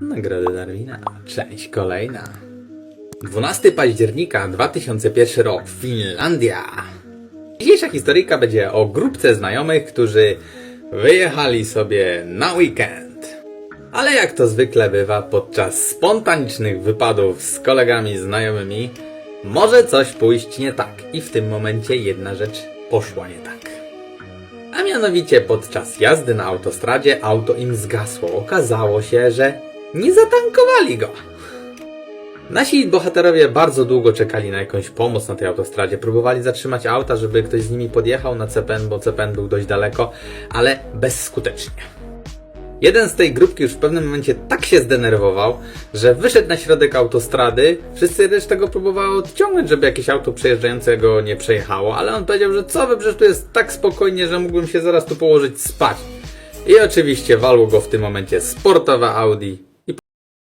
Nagrody Darwina, część kolejna. 12 października 2001 rok, Finlandia. Dzisiejsza historyjka będzie o grupce znajomych, którzy wyjechali sobie na weekend. Ale jak to zwykle bywa podczas spontanicznych wypadów z kolegami znajomymi, może coś pójść nie tak. I w tym momencie jedna rzecz poszła nie tak. A mianowicie podczas jazdy na autostradzie auto im zgasło. Okazało się, że nie zatankowali go. Nasi bohaterowie bardzo długo czekali na jakąś pomoc na tej autostradzie. Próbowali zatrzymać auta, żeby ktoś z nimi podjechał na CPN, bo CPN był dość daleko, ale bezskutecznie. Jeden z tej grupki już w pewnym momencie tak się zdenerwował, że wyszedł na środek autostrady. Wszyscy resztę go próbowało odciągnąć, żeby jakieś auto przejeżdżającego nie przejechało, ale on powiedział, że co wy, przecież tu jest tak spokojnie, że mógłbym się zaraz tu położyć spać. I oczywiście walło go w tym momencie sportowe Audi